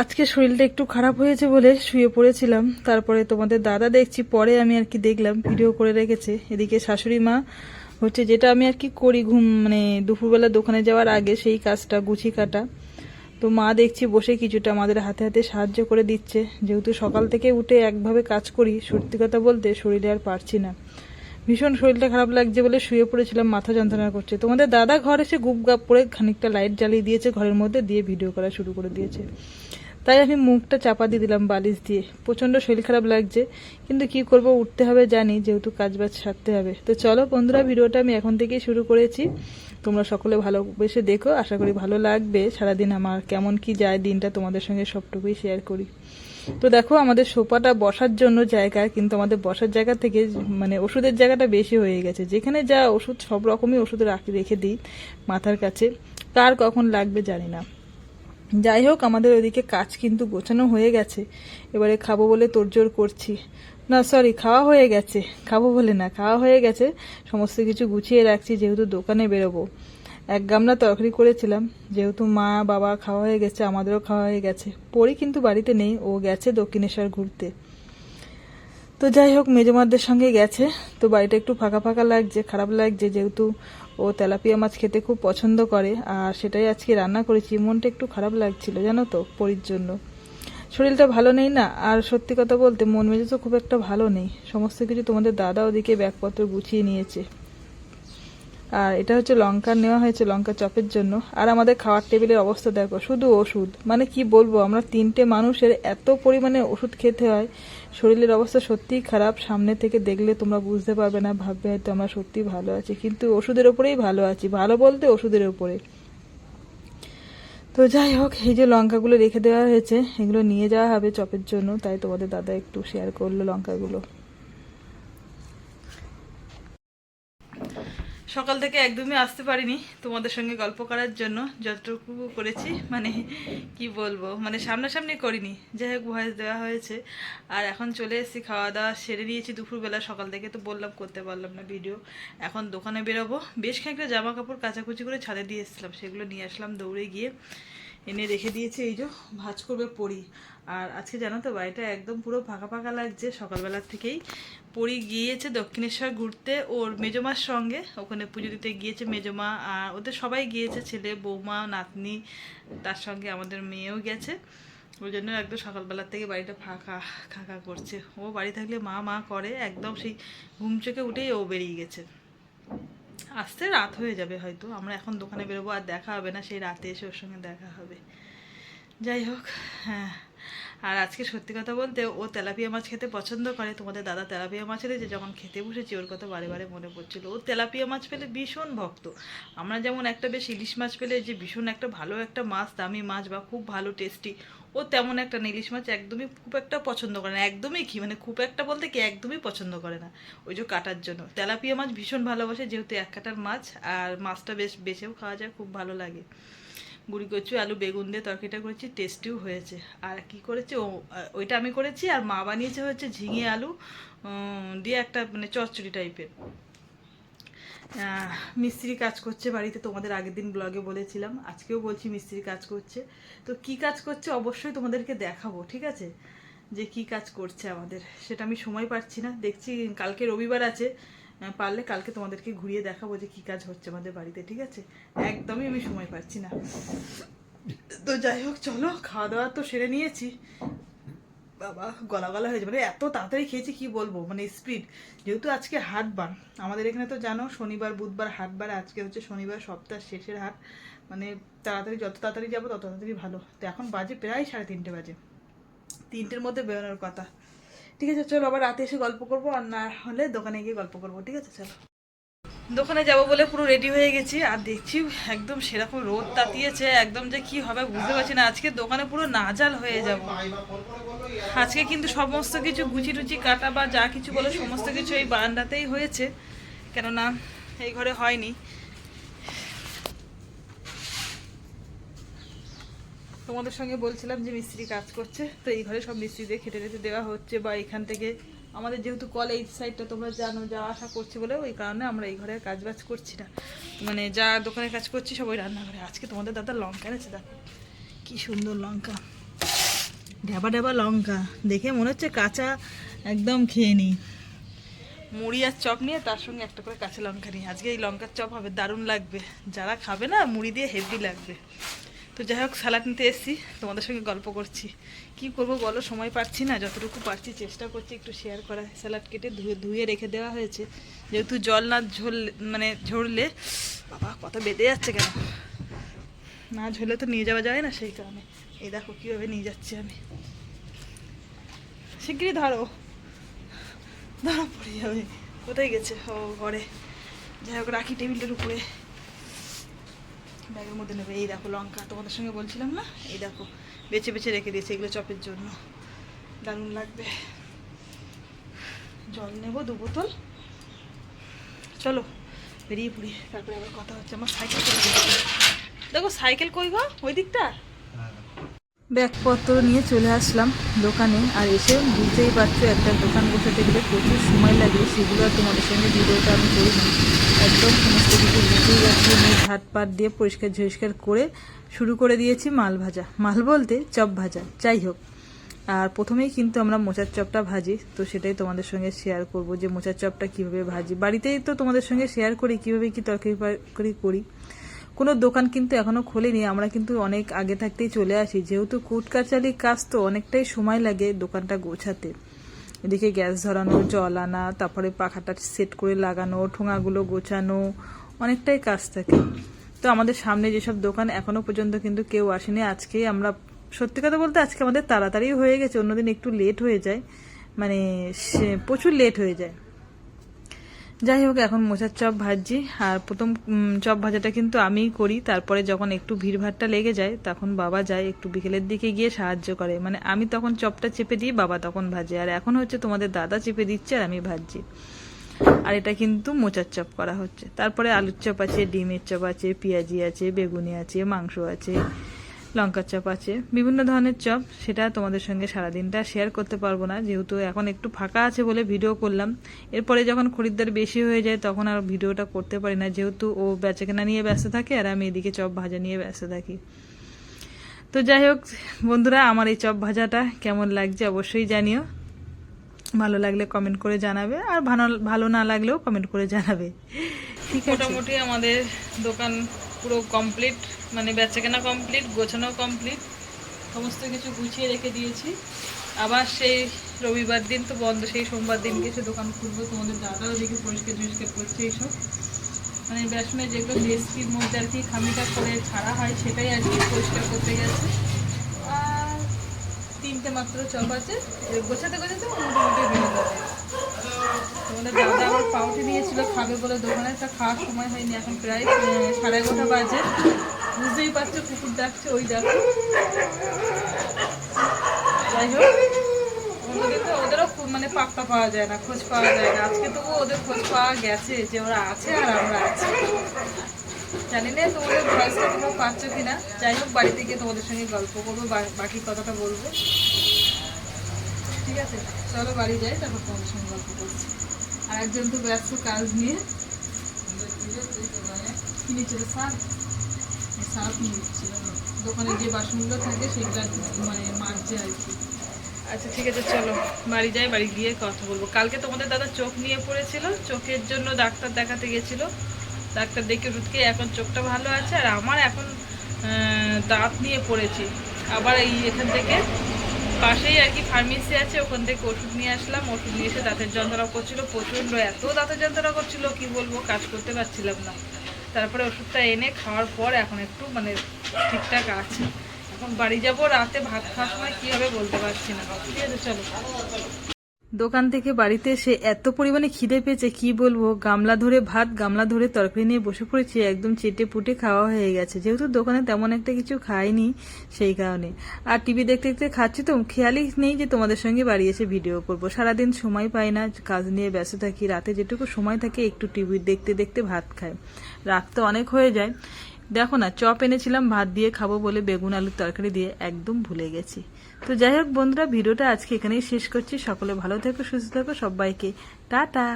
আজকে শরীরটা একটু খারাপ হয়েছে বলে শুয়ে পড়েছিলাম। তারপরে তোমাদের দাদা দেখছি, পরে আমি আর কি দেখলাম ভিডিও করে রেখেছে। এদিকে শাশুড়ি মা হচ্ছে যেটা আমি আর কি করি ঘুম মানে দুপুরবেলা দোকানে যাওয়ার আগে সেই কাজটা, গুছি কাটা। তো মা দেখছি বসে কিছুটা আমাদের হাতে হাতে সাহায্য করে দিচ্ছে। যেহেতু সকাল থেকে উঠে একভাবে কাজ করি, সত্যি কথা বলতে শরীরে আর পারছি না। ভীষণ শরীরটা খারাপ লাগছে বলে শুয়ে পড়েছিলাম, মাথা যন্ত্রণা করছে। তোমাদের দাদা ঘর এসে গুপ গাপ করে খানিকটা লাইট জ্বালিয়ে দিয়েছে, ঘরের মধ্যে দিয়ে ভিডিও করা শুরু করে দিয়েছে। তাই আমি মুখটা চাপা দিয়ে দিলাম বালিশ দিয়ে। প্রচণ্ড শরীর খারাপ লাগছে, কিন্তু কি করব, উঠতে হবে, জানি, যেহেতু কাজ বাজ সারতে হবে। তো চলো বন্ধুরা, ভিডিওটা আমি এখন থেকেই শুরু করেছি। তোমরা সকলে ভালোবেসে দেখো, আশা করি ভালো লাগবে। সারাদিন আমার কেমন কি যায়, দিনটা তোমাদের সঙ্গে সবটুকুই শেয়ার করি। তো দেখো, আমাদের সোফাটা বসার জন্য জায়গা, কিন্তু আমাদের বসার জায়গা থেকে মানে ওষুধের জায়গাটা বেশি হয়ে গেছে। যেখানে যা ওষুধ, সব রকমই ওষুধ রাখি, রেখে দিই মাথার কাছে। কার কখন লাগবে জানি না। যাই হোক, আমাদের ওইদিকে কাজ কিন্তু গোছানো হয়ে গেছে। এবারে খাব বলে তোড়জোড় করছি। না সরি খাওয়া হয়ে গেছে। খাব বলে না, খাওয়া হয়ে গেছে। সমস্ত কিছু গুছিয়ে রাখছি, যেহেতু দোকানে বেরোবো। এক গামলা তরকারি করেছিলাম। যেহেতু মা, বাবা খাওয়া হয়ে গেছে, আমাদেরও খাওয়া হয়ে গেছে। পরি কিন্তু বাড়িতে নেই, ও গেছে দক্ষিণেশ্বর ঘুরতে। তো যাই হোক মেজমারদের সঙ্গে গেছে। তো বাড়িটা একটু ফাঁকা ফাঁকা লাগছে, খারাপ লাগছে, যেহেতু ও তেলাপিয়া মাছ খেতে খুব পছন্দ করে। আর সেটাই আজকে রান্না করেছি, মনটা একটু খারাপ লাগছিল, জানো তো, পরির জন্য। শরীরটা ভালো নেই না? আর সত্যি কথা বলতে, মন মেজাজও খুব একটা ভালো নেই। সমস্ত কিছু তোমাদের দাদা ওদিকে ব্যাগপত্র গুছিয়ে নিয়েছে। আর এটা হচ্ছে লঙ্কা, নেওয়া হয়েছে লঙ্কা চপের জন্য। আর আমাদের খাওয়ার টেবিলের অবস্থা দেখো, শুধু ওষুধ। মানে কি বলব, আমরা তিনটে মানুষের এত পরিমাণে ওষুধ খেতে হয়। শরীরের অবস্থা সত্যিই খারাপ, সামনে থেকে দেখলে তোমরা বুঝতে পারবে না, ভাববে হয়তো আমরা সত্যি ভালো আছি। কিন্তু ওষুধের ওপরেই ভালো আছি, ভালো বলতে ওষুধের ওপরে। তো যাই হোক, এই যে লঙ্কাগুলো রেখে দেওয়া হয়েছে, এগুলো নিয়ে যাওয়া হবে চপের জন্য। তাই তোমাদের দাদা একটু শেয়ার করল লঙ্কাগুলো। সকাল থেকে একদমই আসতে পারিনি তোমাদের সঙ্গে গল্প করার জন্য, যতটুকু করেছি মানে কি বলব মানে সামনাসামনি করিনি। যাই হোক, ভয়েস দেওয়া হয়েছে। আর এখন চলে এসেছি, খাওয়া দাওয়া সেরে নিয়েছি দুপুরবেলা, সকাল থেকে তো বললাম, করতে পারলাম না ভিডিও এখন দোকানে বেরোবো। বেশ খানিকটা জামা কাপড় কাচাকুচি করে ছাদে দিয়ে এসেছিলাম, সেগুলো নিয়ে আসলাম দৌড়ে গিয়ে। এনে রেখে দিয়েছে এই যে ভাজ করবে পরি। আর আজকে জানো তো, বাড়িটা একদম পুরো ফাঁকা ফাঁকা লাগছে। সকালবেলার থেকেই পরি গিয়েছে দক্ষিণেশ্বর ঘুরতে, ওর মেজমার সঙ্গে। ওখানে পুজো দিতে গিয়েছে মেজমা, আর ওদের সবাই গিয়েছে, ছেলে, বৌমা, নাতনি, তার সঙ্গে আমাদের মেয়েও গেছে। ওই জন্য একদম সকালবেলার থেকে বাড়িটা ফাঁকা ফাঁকা করছে। ও বাড়ি থাকলে মা মা করে, একদম সেই ঘুম চোখে উঠেই ও বেরিয়ে গেছে। আসতে রাত হয়ে যাবে হয়তো। আমরা এখন দোকানে বেরোবো আর দেখা হবে না, সেই রাতে এসে ওর সঙ্গে দেখা হবে। যাই হোক হ্যাঁ। আর আজকে সত্যি কথা বলতে ও তেলাপিয়া মাছ খেতে পছন্দ করে। তোমাদের দাদা তেলাপিয়া মাছ যে যখন খেতে বসেছি ওর কথা বারে বারে মনে পড়ছিল। ও তেলাপিয়া মাছ পেলে ভীষণ ভক্ত। আমরা যেমন একটা বেশ ইলিশ মাছ পেলে যে ভীষণ একটা ভালো একটা মাছ, দামি মাছ বা খুব ভালো, টেস্টি ও তেমন একটা না, ইলিশ মাছ একদমই খুব একটা পছন্দ করে না। একদমই কি? মানে খুব একটা বলতে কি একদমই পছন্দ করে না। ওই যে কাটার জন্য। তেলাপিয়া মাছ ভীষণ ভালোবাসে যেহেতু এক কাটার মাছ আর মাছটা বেশ বেছেও খাওয়া যায় খুব ভালো লাগে। গুড়ি কচু আলু বেগুন দিয়ে তরকারিটা করেছি টেস্টিও হয়েছে। আর কি করেছে ও ওইটা আমি করেছি আর মা বানিয়েছে হচ্ছে ঝিঙে আলু দিয়ে একটা মানে চচ্চড়ি টাইপের মিস্ত্রি কাজ করছে বাড়িতে, তোমাদের আগের দিন ব্লগে বলেছিলাম, আজকেও বলছি মিস্ত্রি কাজ করছে। তো কি কাজ করছে অবশ্যই তোমাদেরকে দেখাবো, ঠিক আছে? যে কি কাজ করছে আমাদের, সেটা আমি সময় পাচ্ছি না। দেখছি কালকে রবিবার আছে পারলে কালকে তোমাদেরকে ঘুরিয়ে দেখাবো যে কি কাজ হচ্ছে আমাদের বাড়িতে, ঠিক আছে? একদমই আমি সময় পাচ্ছি না। তো যাই হোক, চলো খাওয়া দাওয়া তো সেরে নিয়েছি। বাবা গলা গলা হয়েছে মানে এত তাড়াতাড়ি খেয়েছি, কি বলব? মানে স্পিড যেহেতু আজকে হাট বার আমাদের এখানে তো জানো, শনিবার, বুধবার হাট বার আজকে হচ্ছে শনিবার, সপ্তাহ শেষের হাট। মানে তাড়াতাড়ি, যত তাড়াতাড়ি যাব, তত তাড়াতাড়ি ভালো। তো এখন বাজে প্রায় সাড়ে তিনটে বাজে। তিনটের মধ্যে বেরোনোর কথা। ঠিক আছে, চলো আবার রাতে এসে গল্প করব, আর না হলে দোকানে গিয়ে গল্প করব। ঠিক আছে, চলো। দোকানে যাব বলে পুরো রেডি হয়ে গেছি। আর দেখছি একদম সেরকম রোদ তাতিয়েছে, একদম যে কি হবে বুঝতে পারছি না। আজকে দোকানে পুরো নাজাল হয়ে যাব। আজকে কিন্তু সমস্ত কিছু গুচি টুচি কাটা বা যা কিছু বলো সমস্ত কিছু এই বারান্দাতেই হয়েছে। কেননা এই ঘরে হয়নি। তোমাদের সঙ্গে বলছিলাম যে মিস্ত্রি কাজ করছে, তো এই ঘরে সব মিস্ত্রিদের খেতে টেতে দেওয়া হচ্ছে বা এখান থেকে আমাদের যেহেতু কল এই সাইডটা তোমরা জানো, যা আশা করছে বলে ওই কারণে আমরা এই ঘরে কাজ বাজ করছি না। মানে যা দোকানে কাজ করছি সবাই রান্নাঘরে। আজকে তোমাদের দাদা লঙ্কা এনেছে, দেখো। কি সুন্দর লঙ্কা। ঢাবা ঢাবা লঙ্কা। দেখে মনে হচ্ছে কাঁচা একদম খেয়ে নিই। মুড়ি আর চপ নিয়ে তার সঙ্গে একটা করে কাঁচা লঙ্কা নিই আজকে এই লঙ্কার চপ হবে, দারুণ লাগবে। যারা খাবে না, মুড়ি দিয়ে হেভি লাগবে। তো যাই হোক স্যালাড নিতে এসেছি। তোমাদের সঙ্গে গল্প করছি। কি করব বলো? সময় পাচ্ছি না, যতটুকু পারছি চেষ্টা করছি একটু শেয়ার করা। স্যালাড কেটে ধুয়ে ধুয়ে রেখে দেওয়া হয়েছে। যেহেতু জল না ঝরলে মানে ঝরলে, বাবা, কত বেঁধে যাচ্ছে কেন? না ঝরলে তো নিয়ে যাওয়া যায় না সেই কারণে। এই দেখো, কীভাবে নিয়ে যাচ্ছি আমি। শিগগিরই ধরো। ধরা পড়ে যাবে। কোথায় গেছে? ও, ঘরে। যাই হোক, রাখি টেবিলের উপরে। ব্যাগের মধ্যে নেবে। এই দেখো লঙ্কা, তোমাদের সঙ্গে বলছিলাম না? এই দেখো, বেছে বেছে রেখে দিয়েছে এগুলো চপের জন্য। দারুণ লাগবে। জল নেব দু বোতল। চলো, বেরিয়ে পড়ি। তারপরে আবার কথা হচ্ছে। আমার সাইকেল দেখো, সাইকেল কই গো? ওই দিকটা? ব্যাগপত্র নিয়ে চলে আসলাম দোকানে আর এসে বুঝতেই পারছ একটা দোকান বসাতে গেলে প্রচুর সময় লাগে সেগুলো আর তোমাদের সঙ্গে ভিডিওটা আমি করি করিনি একদম সমস্ত কিছু বুঝতেই যাচ্ছি নিয়ে ঝাটপাট দিয়ে পরিষ্কার ঝরিষ্কার করে শুরু করে দিয়েছি মাল ভাজা। মাল বলতে চপ ভাজা, যাই হোক। আর প্রথমেই কিন্তু আমরা মোচার চপটা ভাজি, তো সেটাই তোমাদের সঙ্গে শেয়ার করব যে মোচার চপটা কীভাবে ভাজি। বাড়িতেই তো তোমাদের সঙ্গে শেয়ার করি, কীভাবে কি তরকারি করি। কোনো দোকান কিন্তু এখনও খোলেনি, আমরা কিন্তু অনেক আগে থাকতেই চলে আসি। যেহেতু কুট কাচালির কাজ তো অনেকটাই সময় লাগে দোকানটা গোছাতে। এদিকে গ্যাস ধরানো, জল আনা, তারপরে পাখাটা সেট করে লাগানো, ঠোঙাগুলো গোছানো, অনেকটাই কাজ থাকে। তো আমাদের সামনে যেসব দোকান এখনও পর্যন্ত কিন্তু কেউ আসেনি। আজকেই আমরা, সত্যি কথা বলতে আজকে আমাদের তাড়াতাড়ি হয়ে গেছে, অন্যদিন একটু লেট হয়ে যায়। মানে প্রচুর লেট হয়ে যায়। যাই হোক এখন মোচার চপ ভাজছি। আর প্রথম চপ ভাজাটা কিন্তু আমিই করি। তারপরে যখন একটু ভিড়ভাড়টা লেগে যায়, তখন বাবা যায় একটু বিকেলের দিকে গিয়ে সাহায্য করে। মানে আমি তখন চপটা চেপে দিই, বাবা তখন ভাজে। আর এখন হচ্ছে তোমাদের দাদা চেপে দিচ্ছে আর আমি ভাজছি। আর এটা কিন্তু মোচার চপ করা হচ্ছে। তারপরে আলুর চপ আছে, ডিমের চপ আছে, পেঁয়াজি আছে, বেগুনি আছে, মাংস আছে। লঙ্কার চপ আছে। বিভিন্ন ধরনের চপ, সেটা তোমাদের সঙ্গে সারাদিনটা শেয়ার করতে পারব না। যেহেতু এখন একটু ফাঁকা আছে বলে ভিডিও করলাম। এরপরে যখন খরিদ্দার বেশি হয়ে যায়, তখন আর ভিডিওটা করতে পারি না। যেহেতু ও বেচাকেনা নিয়ে ব্যস্ত থাকে, আর আমি এদিকে চপ ভাজা নিয়ে ব্যস্ত থাকি। তো যাই হোক, বন্ধুরা, আমার এই চপ ভাজাটা কেমন লাগছে অবশ্যই জানিও। ভালো লাগলে কমেন্ট করে জানাবে, আর ভালো ভালো না লাগলেও কমেন্ট করে জানাবে। ঠিক মোটামুটি আমাদের দোকান পুরো কমপ্লিট মানে বেচাকেনা কমপ্লিট গোছানো কমপ্লিট সমস্ত কিছু গুছিয়ে রেখে দিয়েছি। আবার সেই রবিবার দিন তো বন্ধ, সেই সোমবার দিনকে সে দোকান খুলবো, তোমাদের দাদাও দেখি পরিষ্কার টরিষ্কার করছে এইসব। মানে বেসনে যেগুলো রেসিপির মধ্যে আর কি খামিটা করে ছাড়া হয়, সেটাই আর কি পরিষ্কার করতে গেছে। আর তিনটে মাত্র চপ আছে, গোছাতে গোছাতে মোটামুটি হয়ে যাবে। তোমাদের দাদা আবার পাউটি নিয়েছিল খাবে বলে দোকানে, তা খাওয়ার সময় হয়নি, এখন প্রায় সাড়ে এগারোটা বাজে। বুঝতেই পারছ, কুকুর ডাকছে, ওই দেখো যাই হোক ওদেরও মানে পাক্কা পাওয়া যায় না, খোঁজ পাওয়া যায় না। আজকে তবু ওদের খোঁজ পাওয়া গেছে যে ওরা আছে আর আমরা আছি। জানি না তোমাদের ভয়েসটা তোমরা পাচ্ছ কিনা। যাই হোক বাড়িতে গিয়ে তোমাদের সঙ্গে গল্প করব বাকি কথাটা বলব। ঠিক আছে? চলো, বাড়ি যাই, তারপর তোমাদের সঙ্গে গল্প করছি। আর একজন তো ব্যস্ত কাজ নিয়ে। কি নিচ্ছিল সার সার্ফ নিচ্ছিল। দোকানে যে বাসনগুলো থাকে সেগুলো মানে মাজছে আর কি। আচ্ছা ঠিক আছে, চলো। বাড়ি যাই, বাড়ি গিয়ে কথা বলব। কালকে তোমাদের দাদা চোখ নিয়ে পড়েছিল, চোখের জন্য ডাক্তার দেখাতে গেছিল। ডাক্তার দেখে খেয়ে এখন চোখটা ভালো আছে, আর আমার এখন দাঁত নিয়ে পড়েছি। আবার এই এখান থেকে পাশেই আর কি ফার্মেসি আছে, ওখান থেকে ওষুধ নিয়ে আসলাম, ওষুধ নিয়ে এসে দাঁতের যন্ত্রণা করছিল, প্রচণ্ড, এত দাঁতের যন্ত্রণা করছিল, কি বলব, কাজ করতে পারছিলাম না। তারপরে ওষুধটা এনে খাওয়ার পর এখন একটু মানে ঠিকঠাক আছে। এখন বাড়ি যাব, রাতে ভাত খাওয়ার সময় কী হবে বলতে পারছি না। ঠিক আছে, চলো। দোকান থেকে বাড়িতে এসে এত পরিমাণে খিদে পেয়েছে, কি বলব? গামলা ধরে ভাত, গামলা ধরে তরকারি নিয়ে বসে পড়েছি, একদম চেটে পুটে খাওয়া হয়ে গেছে। যেহেতু দোকানে তেমন একটা কিছু খাইনি সেই কারণে। আর টিভি দেখতে দেখতে খাচ্ছি তো, খেয়ালই নেই যে তোমাদের সঙ্গে বাড়ি এসে ভিডিও করব। সারাদিন সময় পাই না, কাজ নিয়ে ব্যস্ত থাকি, রাতে যেটুকু সময় থাকে একটু টিভি দেখতে দেখতে ভাত খাই। রাত তো অনেক হয়ে যায়। দেখো না, চপ এনেছিলাম, ভাত দিয়ে খাব বলে বেগুন, আলুর তরকারি দিয়ে একদম ভুলে গেছি। তো যাই হোক বন্ধুরা, ভিডিওটা আজকে এখানেই শেষ করছি। সকলে ভালো থেকো, সুস্থ থেকো, সবাইকে। টাটা!